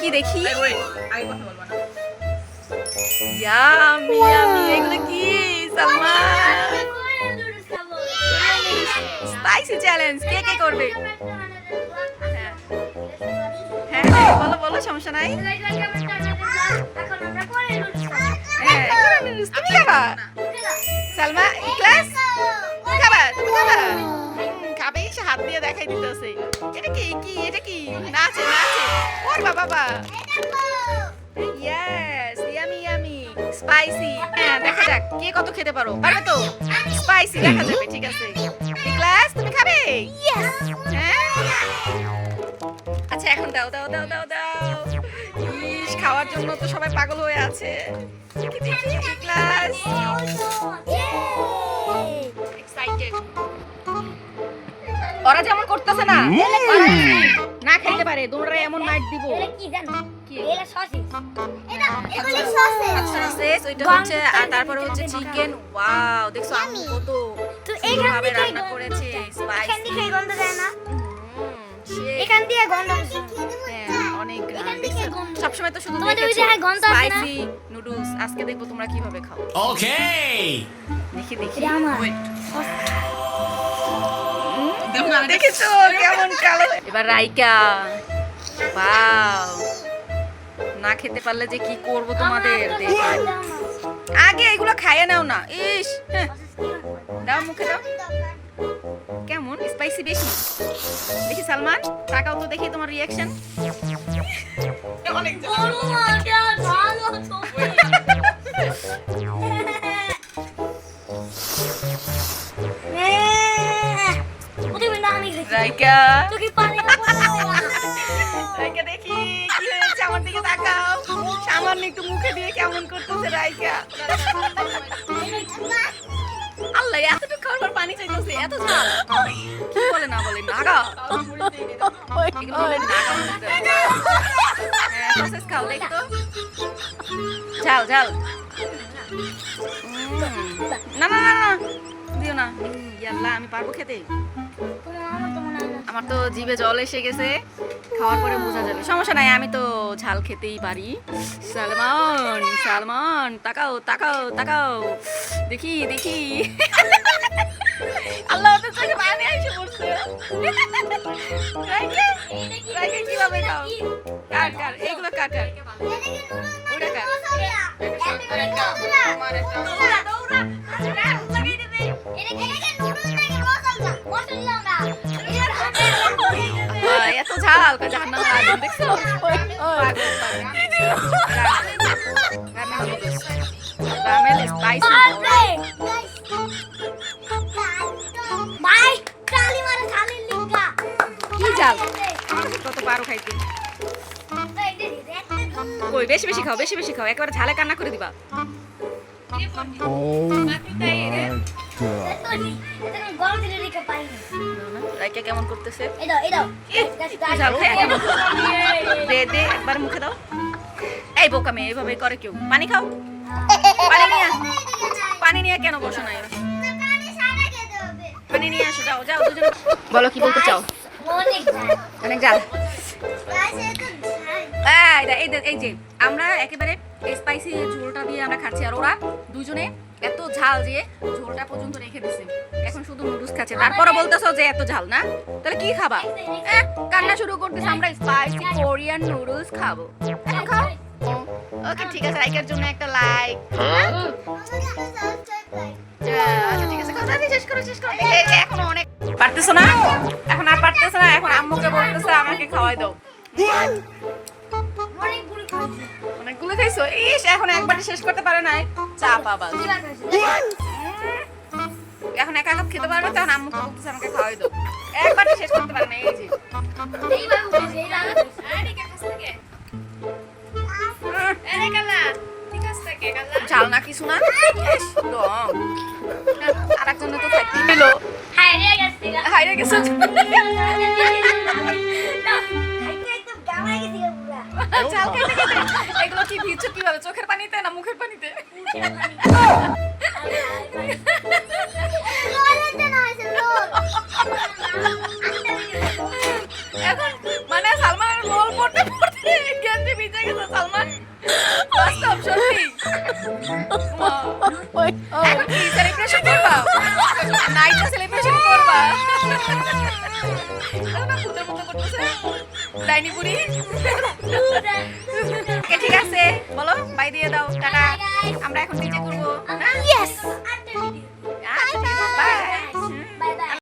কি দেখি। Yummy yummy এগুলো কি? সালমান স্পাইসি চ্যালেঞ্জ কে কে করবে? হ্যাঁ হ্যাঁ হ্যাঁ, বলো বলো সমস্যা নাই। হ্যাঁ তুমি খাবা। সালমা ক্লাস তুমি খাবা তুমি খাবা। হুম, খাবে সে হাত দিয়ে দেখাই দিতেছে। এটা কি? কি? এটা কি? নাচে নাচে। করবা বাবা ইয়েস ইয়ামি ইয়ামি স্পাইসি হ্যাঁ দেখা যাক কে কত খেতে পারো। পারবে তো? স্পাইসি দেখা যাবে ঠিক আছে। ক্লাস তুমি খাবে? হ্যাঁ। আচ্ছা এখন দাও দাও দাও দাও দাও। ইস খাওয়ার জন্য তো সবাই পাগল হয়ে আছে। ক্লাস ওরা যেমন করতেছে না না খাইতে পারে তোমরা এমন মাইট দিব। কি আচ্ছা শেষ ওইটা হচ্ছে আর তারপরে হচ্ছে চিকেন ওয়াও দেখছ কত রান্না করেছে এখান দিয়ে গন্ধ হ্যাঁ, অনেক। সবসময় তো শুধু না? স্পাইসি নুডলস আজকে দেখব তোমরা কীভাবে খাও. দেখি দেখি। দেখেছ? কেমন কালো? এবার রাইকা বাও না খেতে পারলে যে কি করব তোমাদের? দেখো। আগে এগুলো খাইয়ে নাও না। ইস হ্যাঁ, দাও মুখে দাও। কেমন? স্পাইসি বেশি। দেখি সালমান তাকাও তো দেখি তোমার রিয়াকশন অনেক। ভালো রাইকা রাইকা দেখি কি হয়েছে? আমার দিকে তাকাও। সামান্য একটু মুখে দিয়ে কেমন করতেছে রাইকা আল্লাহ এতটুকু খাওয়ার পর পানি চাইতেছে এত ঝাল। কি বলে না বলে নাগা। খাও দেখি তো। ঝাল ঝাল। না না না না দিও না। ইয়াল্লা আমি পারব খেতে। আমার তো জিভে জল এসে গেছে খাওয়ার পরে বোঝা যাবে। সমস্যা নাই আমি তো ঝাল খেতেই পারি। সালমান সালমান তাকাও তাকাও তাকাও। দেখি দেখি। আল্লাহ তো চোখে পানি এসে পড়ছে। রাইকে রাইকে কীভাবে খাও? কাট কাট এগুলো কাট কাট ওটা কাট কই বেশি বেশি খাও বেশি বেশি খাও একেবারে ঝালে কান্না করে দিবা। রাইকা কেমন করতেছে? দে দে একবার মুখে দাও। এই বোকা মেয়ে এভাবে করে কেউ। পানি খাও। পানি নিয়ে পানি নিয়ে কেন বসো না পানি নিয়ে আসো যাও যাও দুজন। বলো কি বলতে চাও? অনেক জাল। এই যে আমরা একেবারে স্পাইসি ঝোলটা দিয়ে আমরা খাচ্ছি আর ওরা দুজনে এত ঝাল দিয়ে ঝোলটা পর্যন্ত রেখে দিছে। এখন শুধু নুডলস খাচ্ছে। তারপরে বলতেছো যে এত ঝাল না? তাহলে কি খাবা? কান্না শুরু করতেছে আমরা স্পাইসি কোরিয়ান নুডলস খাব। এখন খাও? ওকে ঠিক আছে লাইকের জন্য একটা লাইক আচ্ছা ঠিক আছে কথা শেষ করো শেষ করো। এই অনেক পারতেছো না? এখন আর পারতেছো না এখন আম্মুকে বলতেছে আমাকে খাওয়াই দাও। অনেকগুলো খাইছো? ইস এখন একবারে শেষ করতে পারে নাই। চা দুলা খাইছি এখন একা কাপ খেতে পারবে তখন আম্মুকে বলতেছে আমাকে খাওয়াই দাও। একবারে শেষ করতে পারে না এই যে। এইভাবে খাইছি এই রান্না খাইছি আরে কে খাইছে কে আরে কালা ঠিক আছে কে কালা ঝাল না কিছু না? আর একজনে তো খাইতেই পেল হাই রে গেছে হাইরে গেছে। ঝাল খাইতে খাইতে এগুলো কি ভিজছো? কীভাবে চোখের পানিতে না মুখের পানিতে? এখন মানে সালমানের বল পড়তে পড়তে গেঞ্জি ভিজে গেছে সালমান। বাস্তব সত্যি। এখন কি সেলিব্রেশন করবা? নাইটটা সেলিব্রেশন করবা? করতেছে? ডাইনি বুড়ি ঠিক আছে। বলো বাই দিয়ে দাও টাটা। আমরা এখন নিজে করব ইয়েস